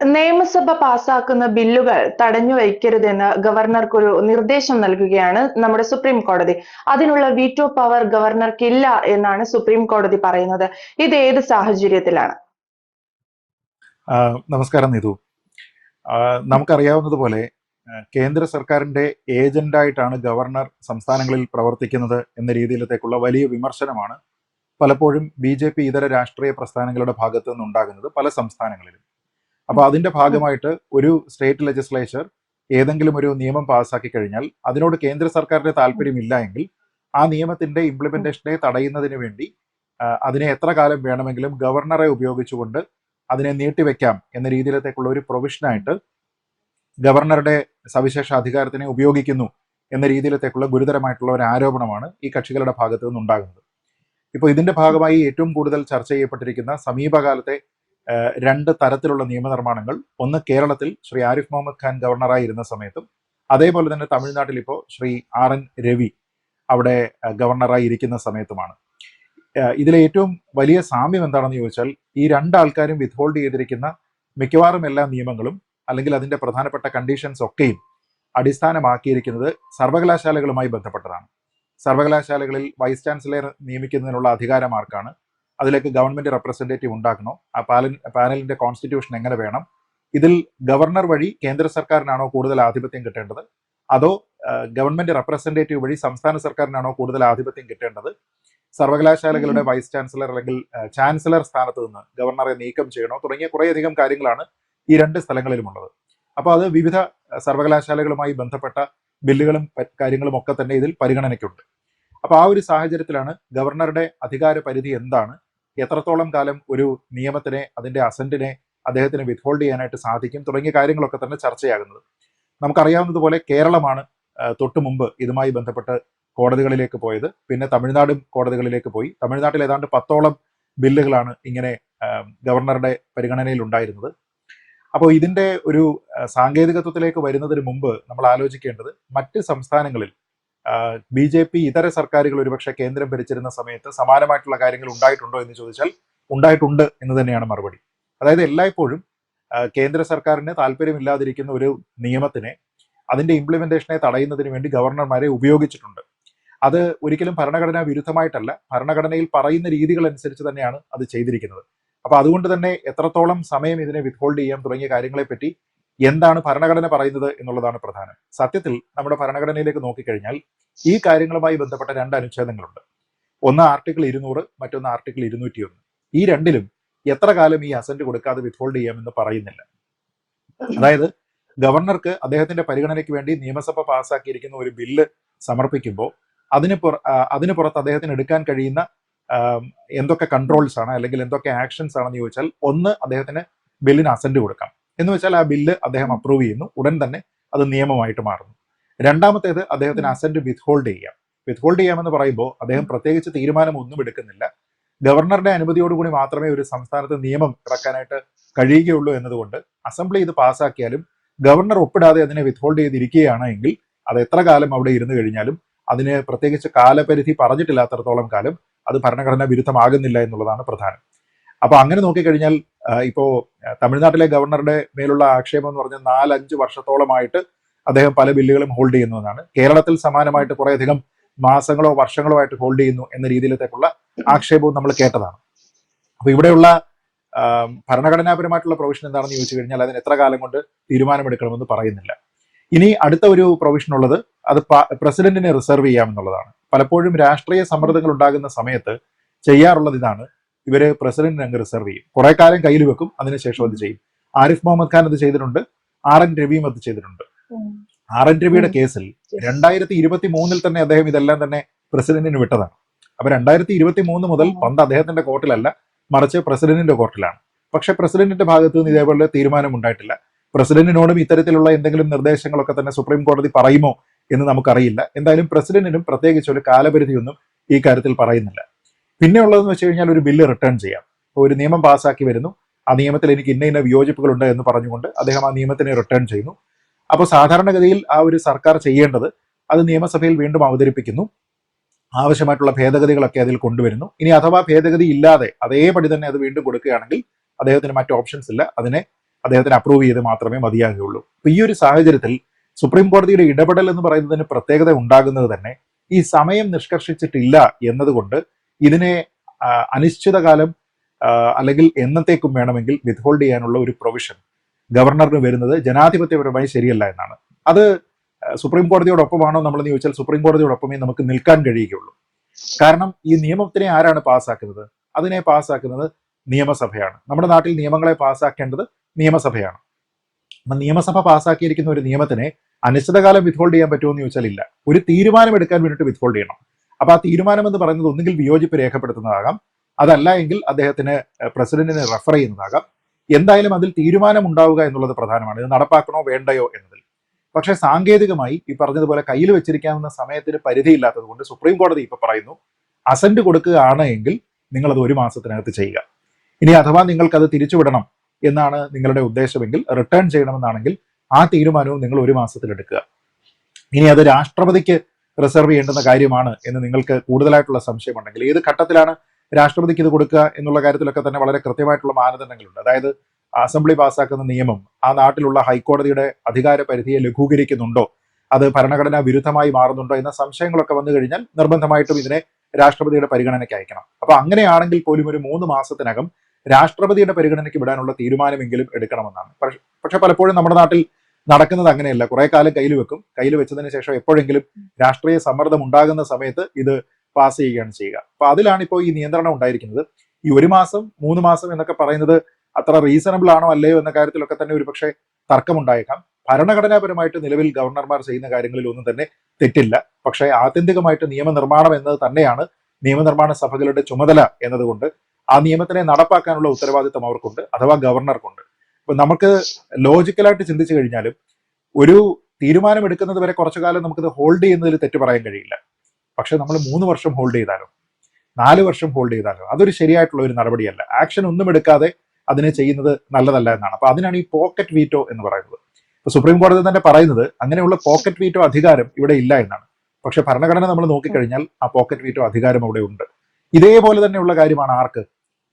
നിയമസഭ പാസാക്കുന്ന ബില്ലുകൾ തടഞ്ഞു വയ്ക്കരുതെന്ന് ഗവർണർക്കൊരു നിർദ്ദേശം നൽകുകയാണ് നമ്മുടെ സുപ്രീം കോടതി. അതിനുള്ള വീറ്റോ പവർ ഗവർണർക്കില്ല എന്നാണ് സുപ്രീം കോടതി പറയുന്നത്. ഇത് ഏത് സാഹചര്യത്തിലാണ്? നമസ്കാരം നിതു. നമുക്കറിയാവുന്നതുപോലെ കേന്ദ്ര സർക്കാരിന്റെ ഏജന്റായിട്ടാണ് ഗവർണർ സംസ്ഥാനങ്ങളിൽ പ്രവർത്തിക്കുന്നത് എന്ന രീതിയിലത്തേക്കുള്ള വലിയ വിമർശനമാണ് പലപ്പോഴും ബി ജെ പി ഇതര രാഷ്ട്രീയ പ്രസ്ഥാനങ്ങളുടെ ഭാഗത്തു നിന്നുണ്ടാകുന്നത് പല സംസ്ഥാനങ്ങളിലും. അപ്പൊ അതിന്റെ ഭാഗമായിട്ട് ഒരു സ്റ്റേറ്റ് ലെജിസ്ലേച്ചർ ഏതെങ്കിലും ഒരു നിയമം പാസ്സാക്കി കഴിഞ്ഞാൽ അതിനോട് കേന്ദ്ര സർക്കാരിന്റെ താല്പര്യമില്ല എങ്കിൽ ആ നിയമത്തിന്റെ ഇംപ്ലിമെന്റേഷനെ തടയുന്നതിന് വേണ്ടി അതിനെ എത്ര കാലം വേണമെങ്കിലും ഗവർണറെ ഉപയോഗിച്ചുകൊണ്ട് അതിനെ നീട്ടിവെക്കാം എന്ന രീതിയിലത്തേക്കുള്ള ഒരു പ്രൊവിഷനായിട്ട് ഗവർണറുടെ സവിശേഷ അധികാരത്തിനെ ഉപയോഗിക്കുന്നു എന്ന രീതിയിലത്തേക്കുള്ള ഗുരുതരമായിട്ടുള്ള ഒരു ആരോപണമാണ് ഈ കക്ഷികളുടെ ഭാഗത്തു നിന്നുണ്ടാകുന്നത്. ഇപ്പോൾ ഇതിന്റെ ഭാഗമായി ഏറ്റവും കൂടുതൽ ചർച്ച ചെയ്യപ്പെട്ടിരിക്കുന്ന സമീപകാലത്തെ രണ്ട് തരത്തിലുള്ള നിയമനിർമ്മാണങ്ങൾ. ഒന്ന് കേരളത്തിൽ ശ്രീ ആരിഫ് മുഹമ്മദ് ഖാൻ ഗവർണറായി ഇരുന്ന സമയത്തും അതേപോലെ തന്നെ തമിഴ്നാട്ടിൽ ഇപ്പോൾ ശ്രീ ആർ എൻ രവി അവിടെ ഗവർണറായി ഇരിക്കുന്ന സമയത്തുമാണ്. ഇതിലെ ഏറ്റവും വലിയ സാമ്യം എന്താണെന്ന് ചോദിച്ചാൽ ഈ രണ്ടാൾക്കാരും വിത്ത്ഹോൾഡ് ചെയ്തിരിക്കുന്ന മിക്കവാറും എല്ലാ നിയമങ്ങളും അല്ലെങ്കിൽ അതിന്റെ പ്രധാനപ്പെട്ട കണ്ടീഷൻസ് ഒക്കെയും അടിസ്ഥാനമാക്കിയിരിക്കുന്നത് സർവകലാശാലകളുമായി ബന്ധപ്പെട്ടതാണ്. സർവകലാശാലകളിൽ വൈസ് ചാൻസലർ നിയമിക്കുന്നതിനുള്ള അധികാരം ആർക്കാണ് അതിലേക്ക് ഗവൺമെന്റ് റെപ്രസെന്റേറ്റീവ് ഉണ്ടാക്കണോ ആ പാല പാനലിന്റെ കോൺസ്റ്റിറ്റ്യൂഷൻ എങ്ങനെ വേണം? ഇതിൽ ഗവർണർ വഴി കേന്ദ്ര സർക്കാരിനാണോ കൂടുതൽ ആധിപത്യം കിട്ടേണ്ടത്? അതോ ഗവൺമെന്റ് റെപ്രസെന്റേറ്റീവ് വഴി സംസ്ഥാന സർക്കാരിനാണോ കൂടുതൽ ആധിപത്യം കിട്ടേണ്ടത്? സർവകലാശാലകളുടെ വൈസ് ചാൻസലർ അല്ലെങ്കിൽ ചാൻസലർ സ്ഥാനത്ത് നിന്ന് ഗവർണറെ നീക്കം ചെയ്യണോ തുടങ്ങിയ കുറേയധികം കാര്യങ്ങളാണ് ഈ രണ്ട് സ്ഥലങ്ങളിലുമുള്ളത്. അപ്പോൾ അത് വിവിധ സർവകലാശാലകളുമായി ബന്ധപ്പെട്ട ബില്ലുകളും കാര്യങ്ങളും ഒക്കെ തന്നെ ഇതിൽ പരിഗണനയ്ക്കുണ്ട്. അപ്പോൾ ആ ഒരു സാഹചര്യത്തിലാണ് ഗവർണറുടെ അധികാര പരിധി എന്താണ്? എത്രത്തോളം കാലം ഒരു നിയമത്തിനെ അതിന്റെ അസന്റിനെ അദ്ദേഹത്തിന് വിത്ത്ഹോൾഡ് ചെയ്യാനായിട്ട് സാധിക്കും തുടങ്ങിയ കാര്യങ്ങളൊക്കെ തന്നെ ചർച്ചയാകുന്നത്. നമുക്കറിയാവുന്നതുപോലെ കേരളമാണ് തൊട്ടു മുമ്പ് ഇതുമായി ബന്ധപ്പെട്ട് കോടതികളിലേക്ക് പോയത്. പിന്നെ തമിഴ്നാടും കോടതികളിലേക്ക് പോയി. തമിഴ്നാട്ടിൽ ഏതാണ്ട് പത്തോളം ബില്ലുകളാണ് ഇങ്ങനെ ഗവർണറുടെ പരിഗണനയിൽ ഉണ്ടായിരുന്നത്. അപ്പോൾ ഇതിന്റെ ഒരു സാങ്കേതികത്വത്തിലേക്ക് വരുന്നതിന് മുമ്പ് നമ്മൾ ആലോചിക്കേണ്ടത് മറ്റ് സംസ്ഥാനങ്ങളിൽ ബി ജെ പി ഇതര സർക്കാരുകൾ ഒരുപക്ഷെ കേന്ദ്രം ഭരിച്ചിരുന്ന സമയത്ത് സമാനമായിട്ടുള്ള കാര്യങ്ങൾ ഉണ്ടായിട്ടുണ്ടോ എന്ന് ചോദിച്ചാൽ ഉണ്ടായിട്ടുണ്ട് എന്ന് തന്നെയാണ് മറുപടി. അതായത് എല്ലായ്പ്പോഴും കേന്ദ്ര സർക്കാരിന് താല്പര്യമില്ലാതിരിക്കുന്ന ഒരു നിയമത്തിനെ അതിന്റെ ഇംപ്ലിമെന്റേഷനെ തടയുന്നതിന് വേണ്ടി ഗവർണർമാരെ ഉപയോഗിച്ചിട്ടുണ്ട്. അത് ഒരിക്കലും ഭരണഘടനാ വിരുദ്ധമായിട്ടല്ല ഭരണഘടനയിൽ പറയുന്ന രീതികൾ അനുസരിച്ച് തന്നെയാണ് അത് ചെയ്തിരിക്കുന്നത്. അപ്പൊ അതുകൊണ്ട് തന്നെ എത്രത്തോളം സമയം ഇതിനെ വിത്ത്ഹോൾഡ് ചെയ്യാം തുടങ്ങിയ കാര്യങ്ങളെപ്പറ്റി എന്താണ് ഭരണഘടന പറയുന്നത് എന്നുള്ളതാണ് പ്രധാനം. സത്യത്തിൽ നമ്മുടെ ഭരണഘടനയിലേക്ക് നോക്കിക്കഴിഞ്ഞാൽ ഈ കാര്യങ്ങളുമായി ബന്ധപ്പെട്ട രണ്ട് അനുച്ഛേദങ്ങളുണ്ട്. ഒന്ന് ആർട്ടിക്കിൾ ഇരുന്നൂറ് മറ്റൊന്ന് ആർട്ടിക്കിൾ ഇരുന്നൂറ്റി ഒന്ന് ഈ രണ്ടിലും എത്ര കാലം ഈ അസന്റ് കൊടുക്കാതെ വിത്ത്ഹോൾഡ് ചെയ്യാമെന്ന് പറയുന്നില്ല. അതായത് ഗവർണർക്ക് അദ്ദേഹത്തിന്റെ പരിഗണനയ്ക്ക് വേണ്ടി നിയമസഭ പാസ്സാക്കിയിരിക്കുന്ന ഒരു ബില്ല് സമർപ്പിക്കുമ്പോൾ അതിന് പുറ അതിന് പുറത്ത് അദ്ദേഹത്തിന് എടുക്കാൻ കഴിയുന്ന എന്തൊക്കെ കൺട്രോൾസ് ആണ് അല്ലെങ്കിൽ എന്തൊക്കെ ആക്ഷൻസ് ആണെന്ന് ചോദിച്ചാൽ ഒന്ന് അദ്ദേഹത്തിന് ബില്ലിന് അസന്റ് കൊടുക്കാം. എന്ന് വെച്ചാൽ ആ ബില്ല് അദ്ദേഹം അപ്രൂവ് ചെയ്യുന്നു. ഉടൻ തന്നെ അത് നിയമമായിട്ട് മാറുന്നു. രണ്ടാമത്തേത് അദ്ദേഹത്തിന് അസന്റ് വിത്ത്ഹോൾഡ് ചെയ്യാം. വിത്ത്ഹോൾഡ് ചെയ്യാമെന്ന് പറയുമ്പോൾ അദ്ദേഹം പ്രത്യേകിച്ച് തീരുമാനമൊന്നും എടുക്കുന്നില്ല. ഗവർണറുടെ അനുമതിയോടുകൂടി മാത്രമേ ഒരു സംസ്ഥാനത്ത് നിയമം ഇറക്കാനായിട്ട് കഴിയുകയുള്ളൂ എന്നതുകൊണ്ട് അസംബ്ലി ഇത് പാസ്സാക്കിയാലും ഗവർണർ ഒപ്പിടാതെ അതിനെ വിത്ത്ഹോൾഡ് ചെയ്തിരിക്കുകയാണ് എങ്കിൽ അത് എത്ര കാലം അവിടെ ഇരുന്ന് കഴിഞ്ഞാലും അതിന് പ്രത്യേകിച്ച് കാലപരിധി പറഞ്ഞിട്ടില്ലാത്തടത്തോളം കാലം അത് ഭരണഘടനാ വിരുദ്ധമാകുന്നില്ല എന്നുള്ളതാണ് പ്രധാനം. അപ്പോൾ അങ്ങനെ നോക്കിക്കഴിഞ്ഞാൽ ആ, ഇപ്പോ തമിഴ്നാട്ടിലെ ഗവർണറുടെ മേലുള്ള ആക്ഷേപം എന്ന് പറഞ്ഞാൽ നാലഞ്ച് വർഷത്തോളമായിട്ട് അദ്ദേഹം പല ബില്ലുകളും ഹോൾഡ് ചെയ്യുന്നതാണ് കേരളത്തിൽ സമാനമായിട്ട് കുറേയധികം മാസങ്ങളോ വർഷങ്ങളോ ആയിട്ട് ഹോൾഡ് ചെയ്യുന്നു എന്ന രീതിയിലത്തേക്കുള്ള ആക്ഷേപവും നമ്മൾ കേട്ടതാണ്. അപ്പോൾ ഇവിടെയുള്ള ഭരണഘടനാപരമായിട്ടുള്ള പ്രൊവിഷൻ എന്താണെന്ന് ചോദിച്ചു കഴിഞ്ഞാൽ അതിന് എത്ര കാലം കൊണ്ട് തീരുമാനമെടുക്കണമെന്ന് പറയുന്നില്ല. ഇനി അടുത്ത ഒരു പ്രൊവിഷൻ ഉള്ളത് അത് പ്രസിഡന്റിനെ റിസർവ് ചെയ്യാമെന്നുള്ളതാണ്. പലപ്പോഴും രാഷ്ട്രീയ സമ്മർദ്ദങ്ങൾ ഉണ്ടാകുന്ന സമയത്ത് ചെയ്യാറുള്ളത് ഇതാണ്. ഇവർ പ്രസിഡന്റിനെ അങ്ങ് റിസർവ് ചെയ്യും. കുറെ കാലം കയ്യിൽ വെക്കും അതിനുശേഷം അത് ചെയ്യും. ആരിഫ് മുഹമ്മദ് ഖാൻ അത് ചെയ്തിട്ടുണ്ട് ആർ എൻ രവിയും അത് ചെയ്തിട്ടുണ്ട്. ആർ എൻ രവിയുടെ കേസിൽ രണ്ടായിരത്തി ഇരുപത്തി മൂന്നിൽ തന്നെ അദ്ദേഹം ഇതെല്ലാം തന്നെ പ്രസിഡന്റിന് വിട്ടതാണ്. അപ്പൊ രണ്ടായിരത്തി ഇരുപത്തി മൂന്ന് മുതൽ. പന്ത് അദ്ദേഹത്തിന്റെ കോർട്ടിലല്ല മറിച്ച് പ്രസിഡന്റിന്റെ കോർട്ടിലാണ്. പക്ഷെ പ്രസിഡന്റിന്റെ ഭാഗത്ത് നിന്ന് ഇതേപോലെ തീരുമാനം ഉണ്ടായിട്ടില്ല. പ്രസിഡന്റിനോടും ഇത്തരത്തിലുള്ള എന്തെങ്കിലും നിർദ്ദേശങ്ങളൊക്കെ തന്നെ സുപ്രീം കോടതി പറയുമോ എന്ന് നമുക്കറിയില്ല. എന്തായാലും പ്രസിഡന്റിനും പ്രത്യേകിച്ച് ഒരു കാലപരിധിയൊന്നും ഈ കാര്യത്തിൽ പറയുന്നില്ല. പിന്നെ ഉള്ളതെന്ന് വെച്ച് കഴിഞ്ഞാൽ ഒരു ബില്ല് റിട്ടേൺ ചെയ്യാം. ഒരു നിയമം പാസ്സാക്കി വരുന്നു. ആ നിയമത്തിൽ എനിക്ക് ഇന്ന ഇന്ന വിയോജിപ്പുകളുണ്ട് എന്ന് പറഞ്ഞുകൊണ്ട് അദ്ദേഹം ആ നിയമത്തിനെ റിട്ടേൺ ചെയ്യുന്നു. അപ്പോൾ സാധാരണഗതിയിൽ ആ ഒരു സർക്കാർ ചെയ്യേണ്ടത് അത് നിയമസഭയിൽ വീണ്ടും അവതരിപ്പിക്കുന്നു. ആവശ്യമായിട്ടുള്ള ഭേദഗതികളൊക്കെ അതിൽ കൊണ്ടുവരുന്നു. ഇനി അഥവാ ഭേദഗതി ഇല്ലാതെ അതേപടി തന്നെ അത് വീണ്ടും കൊടുക്കുകയാണെങ്കിൽ അദ്ദേഹത്തിന് മറ്റ് ഓപ്ഷൻസ് ഇല്ല. അതിനെ അദ്ദേഹത്തിന് അപ്രൂവ് ചെയ്ത് മാത്രമേ മതിയാകുകയുള്ളൂ. അപ്പൊ ഈ ഒരു സാഹചര്യത്തിൽ സുപ്രീം കോടതിയുടെ ഇടപെടൽ എന്ന് പറയുന്നതിന് പ്രത്യേകത ഉണ്ടാകുന്നത് തന്നെ ഈ സമയം നിഷ്കർഷിച്ചിട്ടില്ല എന്നതുകൊണ്ട് ഇതിനെ അനിശ്ചിതകാലം അല്ലെങ്കിൽ എന്നത്തേക്കും വേണമെങ്കിൽ വിത്ത്ഹോൾഡ് ചെയ്യാനുള്ള ഒരു പ്രൊവിഷൻ ഗവർണറിന് വരുന്നത് ജനാധിപത്യപരമായി ശരിയല്ല എന്നാണ്. അത് സുപ്രീം കോടതിയോടൊപ്പമാണോ നമ്മളെന്ന് ചോദിച്ചാൽ സുപ്രീം കോടതിയോടൊപ്പമേ നമുക്ക് നിൽക്കാൻ കഴിയുകയുള്ളൂ. കാരണം ഈ നിയമത്തിനെ ആരാണ് പാസ്സാക്കുന്നത്? അതിനെ പാസ്സാക്കുന്നത് നിയമസഭയാണ്. നമ്മുടെ നാട്ടിൽ നിയമങ്ങളെ പാസ്സാക്കേണ്ടത് നിയമസഭയാണ്. അപ്പൊ നിയമസഭ പാസ്സാക്കിയിരിക്കുന്ന ഒരു നിയമത്തിനെ അനിശ്ചിതകാലം വിത്ത്ഹോൾഡ് ചെയ്യാൻ പറ്റുമോ എന്ന് ചോദിച്ചാൽ ഇല്ല. ഒരു തീരുമാനം എടുക്കാൻ വേണ്ടിയിട്ട് വിത്ത്ഹോൾഡ് ചെയ്യണം. അപ്പൊ ആ തീരുമാനം എന്ന് പറയുന്നത് ഒന്നുകിൽ വിയോജിപ്പ് രേഖപ്പെടുത്തുന്നതാകാം. അതല്ല എങ്കിൽ അദ്ദേഹത്തിന് പ്രസിഡന്റിനെ റെഫർ ചെയ്യുന്നതാകാം. എന്തായാലും അതിൽ തീരുമാനം ഉണ്ടാവുക എന്നുള്ളത് പ്രധാനമാണ്. ഇത് നടപ്പാക്കണോ വേണ്ടയോ എന്നതിൽ. പക്ഷെ സാങ്കേതികമായി ഈ പറഞ്ഞതുപോലെ കയ്യിൽ വെച്ചിരിക്കാവുന്ന സമയത്തിന് പരിധിയില്ലാത്തത് കൊണ്ട് സുപ്രീം കോടതി ഇപ്പൊ പറയുന്നു അസന്റ് കൊടുക്കുകയാണ് എങ്കിൽ നിങ്ങൾ അത് ഒരു മാസത്തിനകത്ത് ചെയ്യുക. ഇനി അഥവാ നിങ്ങൾക്കത് തിരിച്ചുവിടണം എന്നാണ് നിങ്ങളുടെ ഉദ്ദേശമെങ്കിൽ റിട്ടേൺ ചെയ്യണമെന്നാണെങ്കിൽ ആ തീരുമാനവും നിങ്ങൾ ഒരു മാസത്തിൽ എടുക്കുക ഇനി അത് രാഷ്ട്രപതിക്ക് റിസർവ് ചെയ്യേണ്ടുന്ന കാര്യമാണ് എന്ന് നിങ്ങൾക്ക് കൂടുതലായിട്ടുള്ള സംശയമുണ്ടെങ്കിൽ ഏത് ഘട്ടത്തിലാണ് രാഷ്ട്രപതിക്ക് ഇത് കൊടുക്കുക എന്നുള്ള കാര്യത്തിലൊക്കെ തന്നെ വളരെ കൃത്യമായിട്ടുള്ള മാനദണ്ഡങ്ങളുണ്ട്. അതായത് അസംബ്ലി പാസ്സാക്കുന്ന നിയമം ആ നാട്ടിലുള്ള ഹൈക്കോടതിയുടെ അധികാര പരിധിയെ ലഘൂകരിക്കുന്നുണ്ടോ? അത് ഭരണഘടനാ വിരുദ്ധമായി മാറുന്നുണ്ടോ എന്ന സംശയങ്ങളൊക്കെ വന്നു കഴിഞ്ഞാൽ നിർബന്ധമായിട്ടും ഇതിനെ രാഷ്ട്രപതിയുടെ പരിഗണനയ്ക്ക് അയക്കണം. അപ്പൊ അങ്ങനെയാണെങ്കിൽ പോലും ഒരു മൂന്ന് മാസത്തിനകം രാഷ്ട്രപതിയുടെ പരിഗണനയ്ക്ക് വിടാനുള്ള തീരുമാനമെങ്കിലും എടുക്കണമെന്നാണ്. പക്ഷെ പലപ്പോഴും നമ്മുടെ നാട്ടിൽ നടക്കുന്നത് അങ്ങനെയല്ല. കുറെ കാലം കയ്യിൽ വെക്കും. കയ്യിൽ വെച്ചതിന് ശേഷം എപ്പോഴെങ്കിലും രാഷ്ട്രീയ സമ്മർദ്ദം ഉണ്ടാകുന്ന സമയത്ത് ഇത് പാസ് ചെയ്യുകയാണ് ചെയ്യുക. അപ്പൊ അതിലാണ് ഇപ്പോൾ ഈ നിയന്ത്രണം ഉണ്ടായിരിക്കുന്നത്. ഈ ഒരു മാസം മൂന്ന് മാസം എന്നൊക്കെ പറയുന്നത് അത്ര റീസണബിൾ ആണോ അല്ലയോ എന്ന കാര്യത്തിലൊക്കെ തന്നെ ഒരുപക്ഷെ തർക്കമുണ്ടായേക്കാം. ഭരണഘടനാപരമായിട്ട് നിലവിൽ ഗവർണർമാർ ചെയ്യുന്ന കാര്യങ്ങളിൽ ഒന്നും തന്നെ തെറ്റില്ല. പക്ഷേ ആത്യന്തികമായിട്ട് നിയമനിർമ്മാണം എന്നത് തന്നെയാണ് നിയമനിർമ്മാണ സഭകളുടെ ചുമതല എന്നതുകൊണ്ട് ആ നിയമത്തിനെ നടപ്പാക്കാനുള്ള ഉത്തരവാദിത്തം അവർക്കുണ്ട്. അഥവാ ഗവർണർക്കുണ്ട്. അപ്പൊ നമുക്ക് ലോജിക്കലായിട്ട് ചിന്തിച്ചു കഴിഞ്ഞാലും ഒരു തീരുമാനം എടുക്കുന്നത് വരെ കുറച്ചു കാലം നമുക്കത് ഹോൾഡ് ചെയ്യുന്നതിൽ തെറ്റ് പറയാൻ കഴിയില്ല. പക്ഷെ നമ്മൾ മൂന്ന് വർഷം ഹോൾഡ് ചെയ്താലോ നാല് വർഷം ഹോൾഡ് ചെയ്താലോ അതൊരു ശരിയായിട്ടുള്ള ഒരു നടപടിയല്ല. ആക്ഷൻ ഒന്നും എടുക്കാതെ അതിനെ ചെയ്യുന്നത് നല്ലതല്ല എന്നാണ്. അപ്പൊ അതിനാണ് ഈ പോക്കറ്റ് വീറ്റോ എന്ന് പറയുന്നത്. ഇപ്പൊ സുപ്രീം കോടതി തന്നെ പറയുന്നത് അങ്ങനെയുള്ള പോക്കറ്റ് വീറ്റോ അധികാരം ഇവിടെ ഇല്ല എന്നാണ്. പക്ഷെ ഭരണഘടന നമ്മൾ നോക്കിക്കഴിഞ്ഞാൽ ആ പോക്കറ്റ് വീറ്റോ അധികാരം അവിടെ ഉണ്ട്. ഇതേപോലെ തന്നെയുള്ള കാര്യമാണ് ആർക്ക്?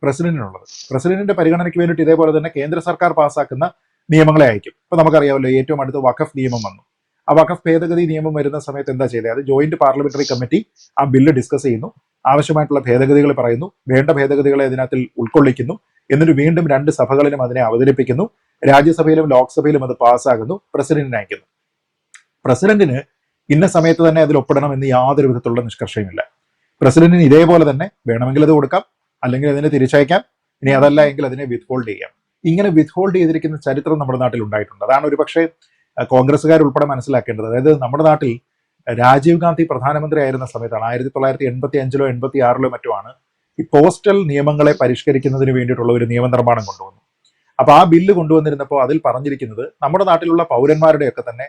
പ്രസിഡന്റിനുള്ളത്. പ്രസിഡന്റിന്റെ പരിഗണനയ്ക്ക് വേണ്ടിയിട്ട് ഇതേപോലെ തന്നെ കേന്ദ്ര സർക്കാർ പാസ്സാക്കുന്ന നിയമങ്ങളെ അയക്കും. ഇപ്പൊ നമുക്കറിയാമല്ലോ ഏറ്റവും അടുത്ത് വഖഫ് നിയമം വന്നു. ആ വഖഫ് ഭേദഗതി നിയമം വരുന്ന സമയത്ത് എന്താ ചെയ്തത് അത് ജോയിന്റ് പാർലമെന്ററി കമ്മിറ്റി ആ ബില്ല് ഡിസ്കസ് ചെയ്യുന്നു. ആവശ്യമായിട്ടുള്ള ഭേദഗതികൾ പറയുന്നു. വേണ്ട ഭേദഗതികളെ അതിനകത്തിൽ ഉൾക്കൊള്ളിക്കുന്നു. എന്നിട്ട് വീണ്ടും രണ്ട് സഭകളിലും അതിനെ അവതരിപ്പിക്കുന്നു. രാജ്യസഭയിലും ലോക്സഭയിലും അത് പാസ്സാകുന്നു. പ്രസിഡന്റിനെ അയക്കുന്നു. പ്രസിഡന്റിന് ഇന്ന സമയത്ത് തന്നെ അതിൽ ഒപ്പിടണം എന്ന് യാതൊരു വിധത്തിലുള്ള നിഷ്കർഷയുമില്ല. പ്രസിഡന്റിന് ഇതേപോലെ തന്നെ വേണമെങ്കിൽ അത് കൊടുക്കാം. അല്ലെങ്കിൽ അതിനെ തിരിച്ചയക്കാം. ഇനി അതല്ല എങ്കിൽ അതിനെ വിത്ത്ഹോൾഡ് ചെയ്യാം. ഇങ്ങനെ വിത്ത്ഹോൾഡ് ചെയ്തിരിക്കുന്ന ചരിത്രം നമ്മുടെ നാട്ടിൽ ഉണ്ടായിട്ടുണ്ട്. അതാണ് ഒരുപക്ഷെ കോൺഗ്രസ്സുകാർ ഉൾപ്പെടെ മനസ്സിലാക്കേണ്ടത്. അതായത് നമ്മുടെ നാട്ടിൽ രാജീവ് ഗാന്ധി പ്രധാനമന്ത്രി ആയിരുന്ന സമയത്താണ് ആയിരത്തി തൊള്ളായിരത്തി എൺപത്തി അഞ്ചിലോ എൺപത്തി ആറിലോ മറ്റോ ആണ് ഈ പോസ്റ്റൽ നിയമങ്ങളെ പരിഷ്കരിക്കുന്നതിന് വേണ്ടിയിട്ടുള്ള ഒരു നിയമനിർമ്മാണം കൊണ്ടുവന്നു അപ്പൊ ആ ബില്ല് കൊണ്ടുവന്നിരുന്നപ്പോൾ അതിൽ പറഞ്ഞിരിക്കുന്നത് നമ്മുടെ നാട്ടിലുള്ള പൗരന്മാരുടെയൊക്കെ തന്നെ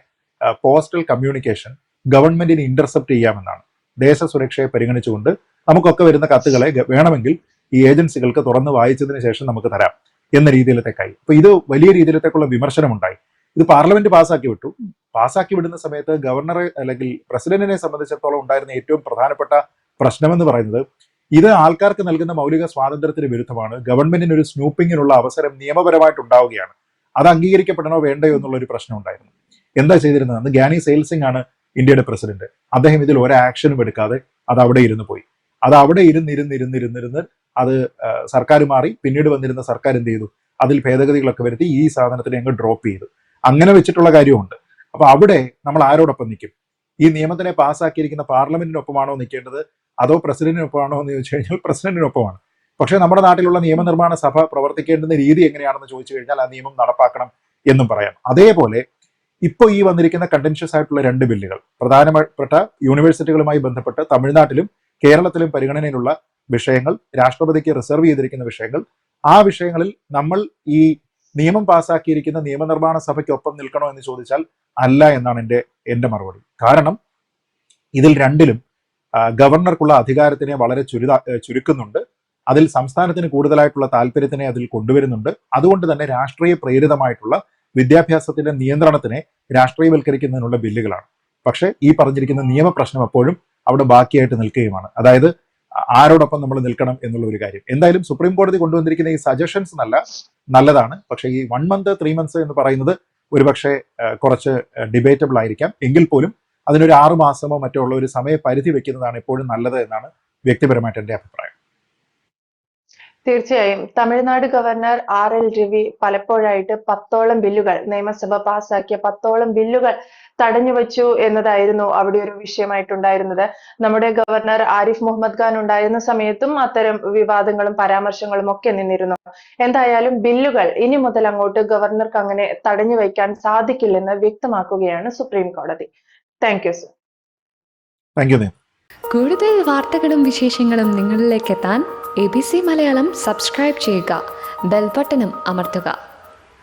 പോസ്റ്റൽ കമ്മ്യൂണിക്കേഷൻ ഗവൺമെന്റിന് ഇന്റർസെപ്റ്റ് ചെയ്യാമെന്നാണ്. ദേശ സുരക്ഷയെ പരിഗണിച്ചുകൊണ്ട് നമുക്കൊക്കെ വരുന്ന കത്തുകളെ വേണമെങ്കിൽ ഈ ഏജൻസികൾക്ക് തുറന്ന് വായിച്ചതിന് ശേഷം നമുക്ക് തരാം എന്ന രീതിയിലത്തേക്കായി അപ്പൊ ഇത് വലിയ രീതിയിലത്തേക്കുള്ള വിമർശനമുണ്ടായി. ഇത് പാർലമെന്റ് പാസ്സാക്കി വിട്ടു. പാസ്സാക്കി വിടുന്ന സമയത്ത് ഗവർണറെ അല്ലെങ്കിൽ പ്രസിഡന്റിനെ സംബന്ധിച്ചിടത്തോളം ഉണ്ടായിരുന്ന ഏറ്റവും പ്രധാനപ്പെട്ട പ്രശ്നമെന്ന് പറയുന്നത് ഇത് ആൾക്കാർക്ക് നൽകുന്ന മൗലിക സ്വാതന്ത്ര്യത്തിന് വിരുദ്ധമാണ്. ഗവൺമെന്റിന് ഒരു സ്നൂപ്പിങ്ങിനുള്ള അവസരം നിയമപരമായിട്ട് ഉണ്ടാവുകയാണ് അത് അംഗീകരിക്കപ്പെടണോ വേണ്ടയോ എന്നുള്ള ഒരു പ്രശ്നം ഉണ്ടായിരുന്നു എന്താ ചെയ്തിരുന്നത്? അന്ന് ഗ്യാനി സെയിൽസിംഗ് ആണ് ഇന്ത്യയുടെ പ്രസിഡന്റ്. അദ്ദേഹം ഇതിൽ ഒരു ആക്ഷനും എടുക്കാതെ അത് അവിടെ ഇരുന്ന് പോയി. അത് അവിടെ ഇരുന്നിരുന്നിരുന്നിരുന്നിരുന്ന് അത് സർക്കാർ മാറി പിന്നീട് വന്നിരുന്ന സർക്കാർ എന്ത് ചെയ്തു? അതിൽ ഭേദഗതികളൊക്കെ വരുത്തി ഈ സാധനത്തിനെ അങ്ങ് ഡ്രോപ്പ് ചെയ്തു. അങ്ങനെ വെച്ചിട്ടുള്ള കാര്യമുണ്ട്. അപ്പൊ അവിടെ നമ്മൾ ആരോടൊപ്പം നിൽക്കും? ഈ നിയമത്തിനെ പാസ്സാക്കിയിരിക്കുന്ന പാർലമെന്റിനൊപ്പമാണോ നിൽക്കേണ്ടത്? അതോ പ്രസിഡന്റിനൊപ്പമാണോ എന്ന് ചോദിച്ചു കഴിഞ്ഞാൽ പ്രസിഡന്റിനൊപ്പമാണ്. പക്ഷേ നമ്മുടെ നാട്ടിലുള്ള നിയമനിർമ്മാണ സഭ പ്രവർത്തിക്കേണ്ടുന്ന രീതി എങ്ങനെയാണെന്ന് ചോദിച്ചു കഴിഞ്ഞാൽ ആ നിയമം നടപ്പാക്കണം എന്നും പറയാം. അതേപോലെ ഇപ്പോൾ ഈ വന്നിരിക്കുന്ന കണ്ടൻഷ്യസ് ആയിട്ടുള്ള രണ്ട് ബില്ലുകൾ പ്രധാനപ്പെട്ട യൂണിവേഴ്സിറ്റികളുമായി ബന്ധപ്പെട്ട് തമിഴ്നാട്ടിലും കേരളത്തിലും പരിഗണനയിലുള്ള വിഷയങ്ങൾ രാഷ്ട്രപതിക്ക് റിസർവ് ചെയ്തിരിക്കുന്ന വിഷയങ്ങൾ ആ വിഷയങ്ങളിൽ നമ്മൾ ഈ നിയമം പാസാക്കിയിരിക്കുന്ന നിയമനിർമ്മാണ സഭയ്ക്കൊപ്പം നിൽക്കണോ എന്ന് ചോദിച്ചാൽ അല്ല എന്നാണ് എന്റെ എന്റെ മറുപടി. കാരണം ഇതിൽ രണ്ടിലും ഗവർണർക്കുള്ള അധികാരത്തിനെ വളരെ ചുരിത ചുരുക്കുന്നുണ്ട്. അതിൽ സംസ്ഥാനത്തിന് കൂടുതലായിട്ടുള്ള താല്പര്യത്തിനെ അതിൽ കൊണ്ടുവരുന്നുണ്ട്. അതുകൊണ്ട് തന്നെ രാഷ്ട്രീയ പ്രേരിതമായിട്ടുള്ള വിദ്യാഭ്യാസത്തിന്റെ നിയന്ത്രണത്തിനെ രാഷ്ട്രീയവൽക്കരിക്കുന്നതിനുള്ള ബില്ലുകളാണ്. പക്ഷേ ഈ പറഞ്ഞിരിക്കുന്ന നിയമപ്രശ്നം എപ്പോഴും അവിടെ ബാക്കിയായിട്ട് നിൽക്കുകയുമാണ്. അതായത് ആരോടൊപ്പം നമ്മൾ നിൽക്കണം എന്നുള്ള ഒരു കാര്യം. എന്തായാലും സുപ്രീം കോടതി കൊണ്ടുവന്നിരിക്കുന്ന ഈ സജഷൻസ് നല്ല നല്ലതാണ്. പക്ഷേ ഈ വൺ മന്ത് ത്രീ മന്ത്സ് എന്ന് പറയുന്നത് ഒരുപക്ഷെ കുറച്ച് ഡിബേറ്റബിൾ ആയിരിക്കാം. എങ്കിൽ പോലും അതിനൊരു ആറു മാസമോ മറ്റോ ഉള്ള ഒരു സമയപരിധി വെക്കുന്നതാണ് എപ്പോഴും നല്ലത് എന്നാണ് വ്യക്തിപരമായിട്ട് എന്റെ അഭിപ്രായം. തീർച്ചയായും. Tamil Nadu governor R L Ravi പലപ്പോഴായിട്ട് പത്തോളം ബില്ലുകൾ നിയമസഭ പാസാക്കിയ പത്തോളം ബില്ലുകൾ തടഞ്ഞു വച്ചു എന്നതായിരുന്നു അവിടെ ഒരു വിഷയമായിട്ടുണ്ടായിരുന്നത്. നമ്മുടെ ഗവർണർ ആരിഫ് മുഹമ്മദ് ഖാൻ ഉണ്ടായിരുന്ന സമയത്തും അത്തരം വിവാദങ്ങളും പരാമർശങ്ങളും ഒക്കെ നിന്നിരുന്നു. എന്തായാലും ബില്ലുകൾ ഇനി മുതൽ അങ്ങോട്ട് ഗവർണർക്ക് അങ്ങനെ തടഞ്ഞു വയ്ക്കാൻ സാധിക്കില്ലെന്ന് വ്യക്തമാക്കുകയാണ് സുപ്രീം കോടതി. Thank you sir thank you കൂടുതൽ വാർത്തകളും വിശേഷങ്ങളും നിങ്ങളിലേക്ക് എത്താൻ A B C Malayalam subscribe ചെയ്യുക. ബെൽബട്ടനും അമർത്തുക.